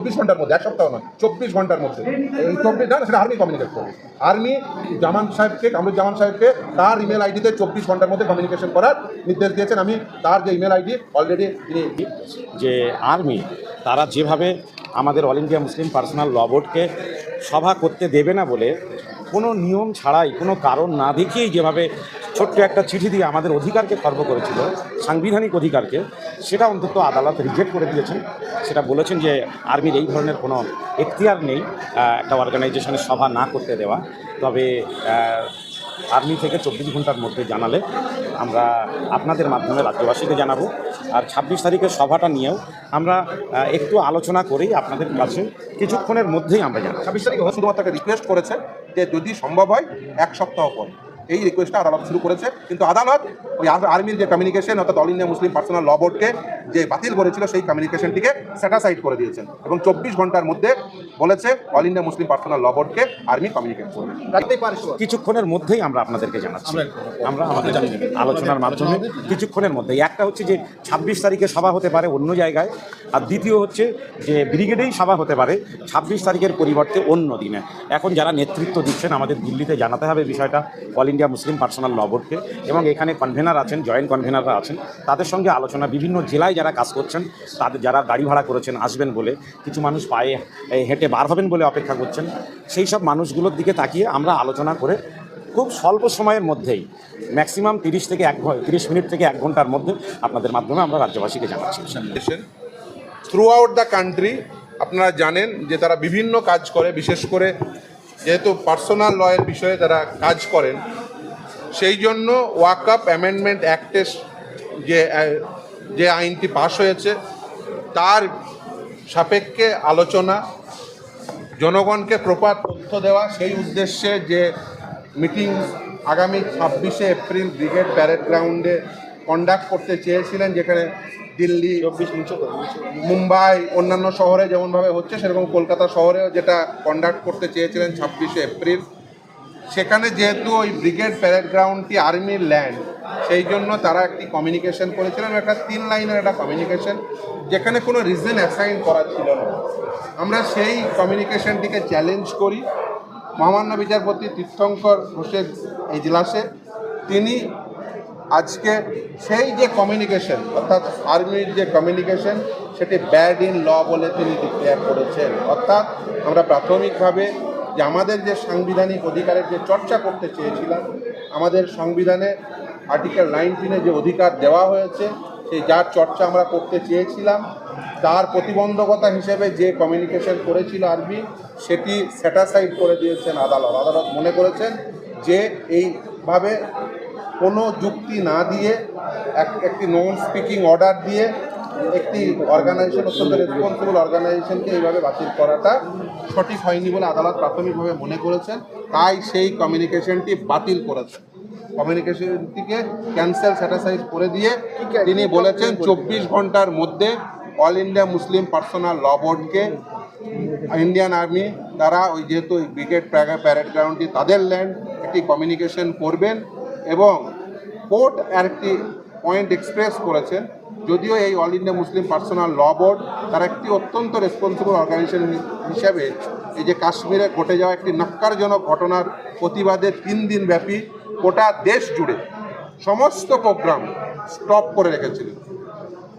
চব্বিশ ঘণ্টার মধ্যে, এক সপ্তাহ নয়, চব্বিশ ঘণ্টার মধ্যে। এই চব্বিশ না সেটা আর্মি কমিউনিকেট করবে। আর্মি জামান সাহেবকে কামরুজ্জামান সাহেবকে তার ইমেল আইডিতে চব্বিশ ঘণ্টার মধ্যে কমিউনিকেশন করার নির্দেশ দিয়েছেন। আমি তার যে ইমেল আইডি অলরেডি তিনি যে আর্মি তারা যেভাবে আমাদের all India Muslim personal law বোর্ডকে সভা করতে দেবে না বলে কোনো নিয়ম ছাড়াই, কোনো কারণ না দেখিয়েই যেভাবে ছোট্ট একটা চিঠি দিয়ে আমাদের অধিকারকে খর্ব করেছিল, সাংবিধানিক অধিকারকে, সেটা অন্তত আদালত রিজেক্ট করে দিয়েছেন। সেটা বলেছেন যে আর্মির এই ধরনের কোনো এখতিয়ার নেই একটা অর্গানাইজেশনের সভা না করতে দেওয়া। তবে আর্মি থেকে চব্বিশ ঘণ্টার মধ্যে জানালে আমরা আপনাদের মাধ্যমে রাজ্যবাসীকে জানাব। আর ছাব্বিশ তারিখের সভাটা নিয়েও আমরা একটু আলোচনা করেই আপনাদের কাছে কিছুক্ষণের মধ্যেই আমরা জানাব। ছাব্বিশ তারিখে শুধুমাত্র রিকোয়েস্ট করেছে যে যদি সম্ভব হয়, এক সপ্তাহ পর। এই রিকোয়েস্টটা আদালত শুরু করেছে। কিন্তু আদালত ওই আর- আর্মির যে কমিউনিকেশন অর্থাৎ all India Muslim personal law বোর্ডকে যে বাতিল করেছিল, সেই কমিউনিকেশনটিকে স্যাটাসাইড করে দিয়েছেন। এবং চব্বিশ ঘণ্টার মধ্যে বলেছে all India Muslim personal law বোর্ডকে আর্মি কমিউনিকেট করবে। কিছুক্ষণের মধ্যেই আমরা আপনাদেরকে জানাচ্ছি। আমরা আমাদের আলোচনার মাধ্যমে কিছুক্ষণের মধ্যে। একটা হচ্ছে যে ছাব্বিশ তারিখে সভা হতে পারে অন্য জায়গায় আর দ্বিতীয় হচ্ছে যে ব্রিগেডেই সভা হতে পারে ছাব্বিশ তারিখের পরিবর্তে অন্য দিনে। এখন যারা নেতৃত্ব দিচ্ছেন আমাদের দিল্লিতে জানাতে হবে বিষয়টা all India Muslim personal law বোর্ডকে এবং এখানে কনভেনার আছেন জয়েন্ট কনভেনাররা আছেন। তাদের সঙ্গে আলোচনা বিভিন্ন জেলায় যারা কাজ করছেন তাদের যারা গাড়ি ভাড়া করেছেন আসবেন বলে কিছু মানুষ পায়ে হেঁটে বার হবেন বলে অপেক্ষা করছেন, সেই সব মানুষগুলোর দিকে তাকিয়ে আমরা আলোচনা করে খুব স্বল্প সময়ের মধ্যেই ম্যাক্সিমাম তিরিশ থেকে এক তিরিশ মিনিট থেকে এক ঘণ্টার মধ্যে আপনাদের মাধ্যমে আমরা রাজ্যবাসীকে জানাচ্ছি। থ্রু আউট দ্য কান্ট্রি আপনারা জানেন যে তারা বিভিন্ন কাজ করে, বিশেষ করে যেহেতু পার্সোনাল লয়ের বিষয়ে তারা কাজ করেন, সেই জন্য ওয়াক আপ অ্যামেন্ডমেন্ট অ্যাক্টের যে যে আইনটি পাশ হয়েছে, তার সাপেক্ষে আলোচনা জনগণকে প্রপার তথ্য দেওয়া সেই উদ্দেশ্যে যে মিটিং আগামী ছাব্বিশে এপ্রিল ব্রিগেড প্যারেড গ্রাউন্ডে কন্ডাক্ট করতে চেয়েছিলেন যেখানে দিল্লি মুম্বাই অন্যান্য শহরে যেমনভাবে হচ্ছে সেরকম কলকাতা শহরেও যেটা কন্ডাক্ট করতে চেয়েছিলেন ছাব্বিশে এপ্রিল। সেখানে যেহেতু ওই ব্রিগেড প্যারেড গ্রাউন্ডটি আর্মির ল্যান্ড, সেই জন্য তারা একটি কমিউনিকেশন করেছিলেন একটা তিন লাইনের একটা কমিউনিকেশন যেখানে কোনো রিজন অ্যাসাইন করা ছিল না। আমরা সেই কমিউনিকেশনটিকে চ্যালেঞ্জ করি। মহামান্য বিচারপতি তীর্থঙ্কর ঘোষের এজলাসে, তিনি আজকে সেই যে কমিউনিকেশন অর্থাৎ আর্মির যে কমিউনিকেশন সেটি ব্যাড ইন ল বলে তিনি ডিক্লেয়ার করেছেন। অর্থাৎ আমরা প্রাথমিকভাবে যে আমাদের যে সাংবিধানিক অধিকারের যে চর্চা করতে চেয়েছিলাম, আমাদের সংবিধানে আর্টিকেল নাইনটিনে যে অধিকার দেওয়া হয়েছে, সেই যার চর্চা আমরা করতে চেয়েছিলাম, তার প্রতিবন্ধকতা হিসেবে যে কমিউনিকেশন করেছিল আর্মি সেটি স্যাটাসাইড করে দিয়েছেন আদালত। আদালত মনে করেছেন যে এইভাবে কোনো যুক্তি না দিয়ে এক একটি নন স্পিকিং অর্ডার দিয়ে একটি অর্গানাইজেশন অত্যন্ত রেসপন্সিবল অর্গানাইজেশনকে এইভাবে বাতিল করাটা সঠিক হয়নি বলে আদালত প্রাথমিকভাবে মনে করেছেন। তাই সেই কমিউনিকেশনটি বাতিল করেছে। কমিউনিকেশনটিকে ক্যান্সেল স্যাটাসাইজ করে দিয়ে তিনি বলেছেন, চব্বিশ ঘণ্টার মধ্যে all India Muslim personal law বোর্ডকে ইন্ডিয়ান আর্মি তারা ওই যেহেতু ওই ব্রিগেড প্যারেড গ্রাউন্ডটি তাদের ল্যান্ড একটি কমিউনিকেশন করবেন এবং কোর্ট আর একটি পয়েন্ট এক্সপ্রেস করেছেন। যদিও এই all India Muslim personal law board তারা একটি অত্যন্ত রেসপন্সিবল অর্গানাইজেশন হিসাবে এই যে কাশ্মীরে ঘটে যাওয়া একটি নক্কারজনক ঘটনার প্রতিবাদে তিন দিন ব্যাপী গোটা দেশ জুড়ে সমস্ত প্রোগ্রাম স্টপ করে রেখেছিলেন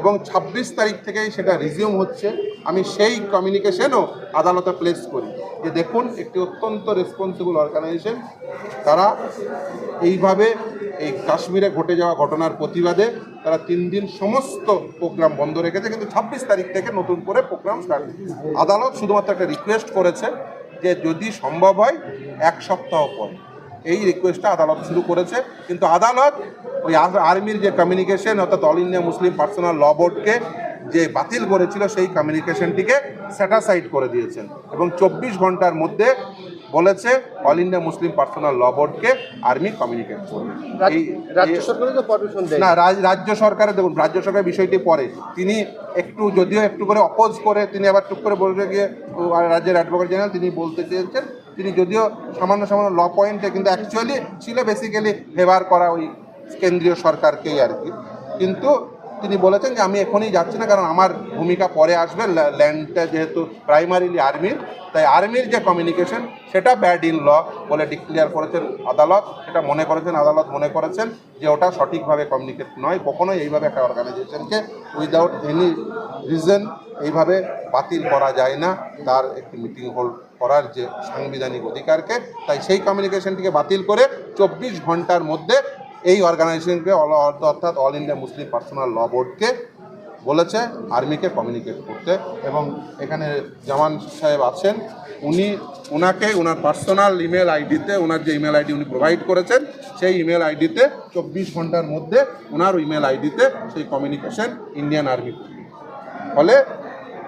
এবং ছাব্বিশ তারিখ থেকেই সেটা রিজিউম হচ্ছে। আমি সেই কমিউনিকেশনও আদালতে প্লেস করি। যে দেখুন, একটি অত্যন্ত রেসপন্সিবল অর্গানাইজেশন তারা এইভাবে এই কাশ্মীরে ঘটে যাওয়া ঘটনার প্রতিবাদে তারা তিন দিন সমস্ত প্রোগ্রাম বন্ধ রেখেছে, কিন্তু ছাব্বিশ তারিখ থেকে নতুন করে প্রোগ্রাম স্টার্ট আদালত শুধুমাত্র একটা রিকোয়েস্ট করেছে যে যদি সম্ভব হয়, এক সপ্তাহ পর। এই রিকোয়েস্টটা আদালত শুরু করেছে, কিন্তু আদালত ওই আর্মির যে কমিউনিকেশন অর্থাৎ all India Muslim personal law বোর্ডকে যে বাতিল করেছিল, সেই কমিউনিকেশনটিকে স্যাটাসাইড করে দিয়েছেন। এবং চব্বিশ ঘণ্টার মধ্যে বলেছে all India Muslim personal law বোর্ডকে আর্মি কমিউনিকেট করবে। রাজ্য এই- তো পারমিশন দেয় না রাজ্য সরকারের দেখুন রাজ্য সরকার বিষয়টি পরে তিনি একটু যদিও একটু করে অপোজ করে তিনি আবার টুক করে বলতে গিয়ে রাজ্যের অ্যাডভোকেট জেনারেল তিনি বলতে চেয়েছেন। তিনি যদিও সামান্য সামান্য ল পয়েন্টে কিন্তু অ্যাকচুয়ালি ছিল বেসিক্যালি ফেভার করা ওই কেন্দ্রীয় সরকারকেই আর কি। কিন্তু তিনি বলেছেন যে আমি এখনই যাচ্ছি না, কারণ আমার ভূমিকা পরে আসবে, ল্যা- ল্যান্ডটা যেহেতু প্রাইমারিলি আর্মির তাই আর্মির যে কমিউনিকেশন সেটা ব্যাড ইন ল বলে ডিক্লেয়ার করেছেন আদালত, সেটা মনে করেছেন, আদালত মনে করেছেন যে ওটা সঠিকভাবে কমিউনিকেট নয়, কখনোই এইভাবে একটা অর্গানাইজেশনকে উইদাউট এনি রিজন এইভাবে বাতিল করা যায় না, তার একটি মিটিং হোল্ড করার যে সাংবিধানিক অধিকারকে, তাই সেই কমিউনিকেশনটিকে বাতিল করে চব্বিশ ঘণ্টার মধ্যে এই অর্গানাইজেশনকে অর্থাৎ all India Muslim personal law বোর্ডকে বলেছে আর্মিকে কমিউনিকেট করতে। এবং এখানে জামান সাহেব আছেন, উনি ওনাকে ওনার পার্সোনাল ইমেল আইডিতে ওনার যে ইমেল আইডি উনি প্রোভাইড করেছেন, সেই ইমেল আইডিতে চব্বিশ ঘণ্টার মধ্যে ওনার ইমেল আইডিতে সেই কমিউনিকেশন ইন্ডিয়ান আর্মি ফলে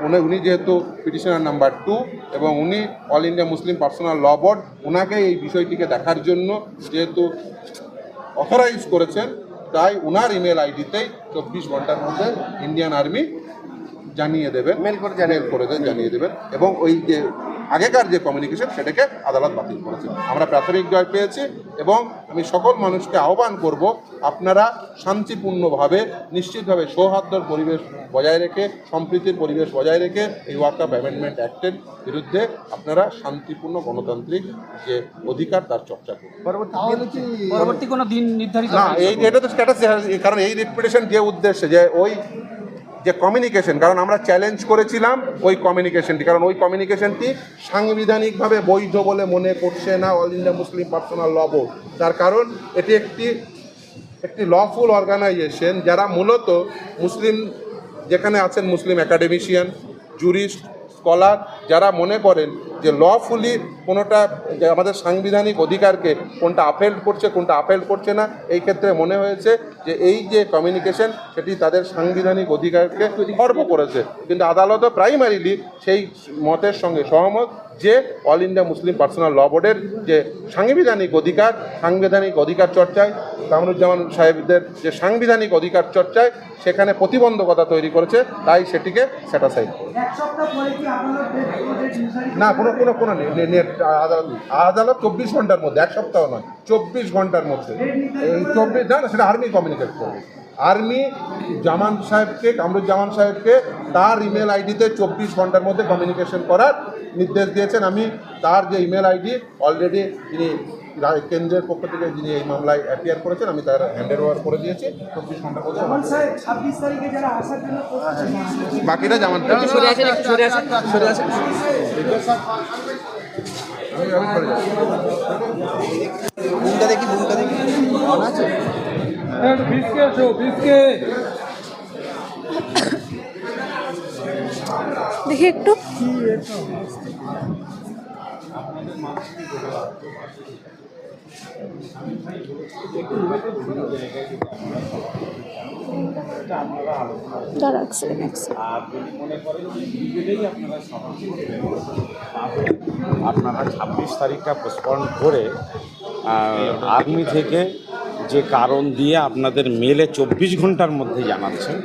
উনি উনি যেহেতু পিটিশনার নাম্বার টু এবং উনি all India Muslim personal law board ওনাকে এই বিষয়টিকে দেখার জন্য যেহেতু অথরাইজ করেছেন তাই ওনার ইমেল আইডিতেই চব্বিশ ঘণ্টার মধ্যে ইন্ডিয়ান আর্মি জানিয়ে দেবেন মেল করে মেল করে জানিয়ে দেবেন। এবং ওই যে আগেকার যে কমিউনিকেশন সেটাকে আদালত বাতিল করেছে। আমরা প্রাথমিক জয় পেয়েছি এবং আমি সকল মানুষকে আহ্বান করব আপনারা শান্তিপূর্ণভাবে নিশ্চিতভাবে সৌহার্দ্যর পরিবেশ বজায় রেখে সম্প্রীতির পরিবেশ বজায় রেখে এই ওয়ার্ক অফ অ্যামেন্ডমেন্ট অ্যাক্টের বিরুদ্ধে আপনারা শান্তিপূর্ণ গণতান্ত্রিক যে অধিকার তার চর্চা করুন। পরবর্তী কোনো দিন নির্ধারিত না এই এটা তো স্ট্যাটাস কারণ এই রিপিটেশন যে উদ্দেশ্যে যে ওই যে কমিউনিকেশন কারণ আমরা চ্যালেঞ্জ করেছিলাম ওই কমিউনিকেশনটি কারণ ওই কমিউনিকেশনটি সাংবিধানিকভাবে বৈধ বলে মনে করছে না all India Muslim personal law board তার কারণ এটি একটি একটি লফুল অর্গানাইজেশন যারা মূলত মুসলিম, যেখানে আছেন মুসলিম অ্যাকাডেমিশিয়ান জুরিস্ট স্কলার যারা মনে করেন যে লফুলি কোনোটা যে আমাদের সাংবিধানিক অধিকারকে কোনটা আপহেল্ড করছে কোনটা আপহেল্ড করছে না এই ক্ষেত্রে মনে হয়েছে যে এই যে কমিউনিকেশন সেটি তাদের সাংবিধানিক অধিকারকে খর্ব করেছে। কিন্তু আদালতও প্রাইমারিলি সেই মতের সঙ্গে সহমত যে all India Muslim personal law বোর্ডের যে সাংবিধানিক অধিকার সাংবিধানিক অধিকার চর্চায় কামরুজ্জামান সাহেবদের যে সাংবিধানিক অধিকার চর্চায় সেখানে প্রতিবন্ধকতা তৈরি করেছে তাই সেটিকে স্যাটাসাইড না কোনো কোনো কোনো নেই। নেট আদালত আদালত চব্বিশ ঘণ্টার মধ্যে, এক সপ্তাহ নয়, চব্বিশ ঘণ্টার মধ্যে। এই চব্বিশ, না না, সেটা আর্মি কমিউনিকেট করবে। আর্মি জামান সাহেবকে কামরুজ্জামান সাহেবকে তার ইমেল আইডিতে চব্বিশ ঘণ্টার মধ্যে কমিউনিকেশন করার নির্দেশ দিয়েছেন। আমি তার যে ইমেল আইডি অলরেডি রা- কেন্দ্রের পক্ষ থেকে যিনি এই মামলায় অ্যাপিয়ার করেছেন আমি তার হ্যান্ডের ওভার করে দিয়েছি। চব্বিশ মধ্যে যারা আসার জন্য প্রস্তুতি বাকিটা। বুমটা দেখি বুমটা দেখি। দেখি একটু। আর যদি মনে করেন আপনারা আপনারা ছাব্বিশ তারিখটা পোস্টপন করে আর্মি থেকে যে কারণ দিয়ে আপনাদের মেলে চব্বিশ ঘণ্টার মধ্যে জানাচ্ছেন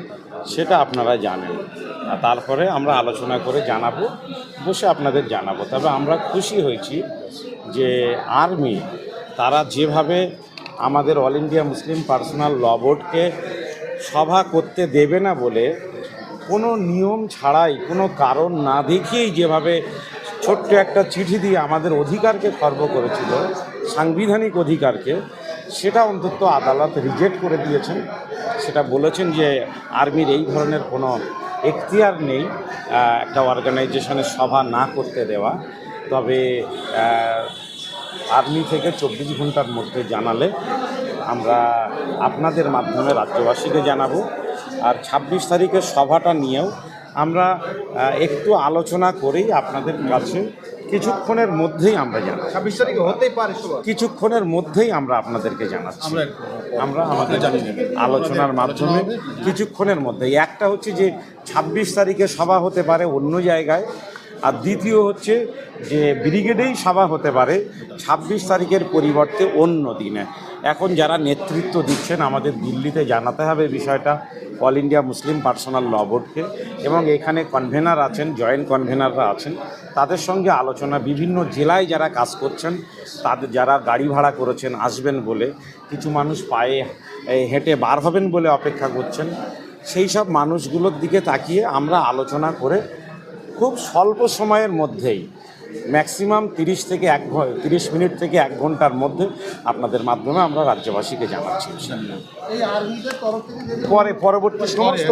সেটা আপনারা জানেন। তারপরে আমরা আলোচনা করে জানাব, বসে আপনাদের জানাব। তবে আমরা খুশি হয়েছি যে আর্মি, তারা যেভাবে আমাদের all India Muslim personal law বোর্ডকে সভা করতে দেবে না বলে কোনো নিয়ম ছাড়াই, কোনো কারণ না দেখিয়েই যেভাবে ছোট্ট একটা চিঠি দিয়ে আমাদের অধিকারকে খর্ব করেছিল, সাংবিধানিক অধিকারকে, সেটা অন্তত আদালত রিজেক্ট করে দিয়েছেন। সেটা বলেছেন যে আর্মির এই ধরনের কোনো এখতিয়ার নেই একটা অর্গানাইজেশনের সভা না করতে দেওয়া। তবে আর্মি থেকে চব্বিশ ঘণ্টার মধ্যে জানালে আমরা আপনাদের মাধ্যমে রাজ্যবাসীকে জানাব। আর ছাব্বিশ তারিখের সভাটা নিয়েও আমরা একটু আলোচনা করেই আপনাদের কাছে কিছুক্ষণের মধ্যেই আমরা জানাই ছাব্বিশ তারিখে হতেই পারে কিছুক্ষণের মধ্যেই আমরা আপনাদেরকে জানাচ্ছি। আমরা আমাদের আলোচনার মাধ্যমে কিছুক্ষণের মধ্যেই। একটা হচ্ছে যে ছাব্বিশ তারিখে সভা হতে পারে অন্য জায়গায়। আর দ্বিতীয় হচ্ছে যে ব্রিগেডেই সভা হতে পারে ছাব্বিশ তারিখের পরিবর্তে অন্য দিনে। এখন যারা নেতৃত্ব দিচ্ছেন, আমাদের দিল্লিতে জানাতে হবে বিষয়টা, all India Muslim personal law বোর্ডকে এবং এখানে কনভেনার আছেন জয়েন্ট কনভেনাররা আছেন। তাদের সঙ্গে আলোচনা, বিভিন্ন জেলায় যারা কাজ করছেন তাদের যারা গাড়ি ভাড়া করেছেন, আসবেন বলে, কিছু মানুষ পায়ে হেঁটে বার হবেন বলে অপেক্ষা করছেন। সেই সব মানুষগুলোর দিকে তাকিয়ে আমরা আলোচনা করে খুব স্বল্প সময়ের মধ্যেই ম্যাক্সিমাম তিরিশ থেকে এক তিরিশ মিনিট থেকে এক ঘণ্টার মধ্যে আপনাদের মাধ্যমে আমরা রাজ্যবাসীকে জানাচ্ছি। পরে পরবর্তী সমস্ত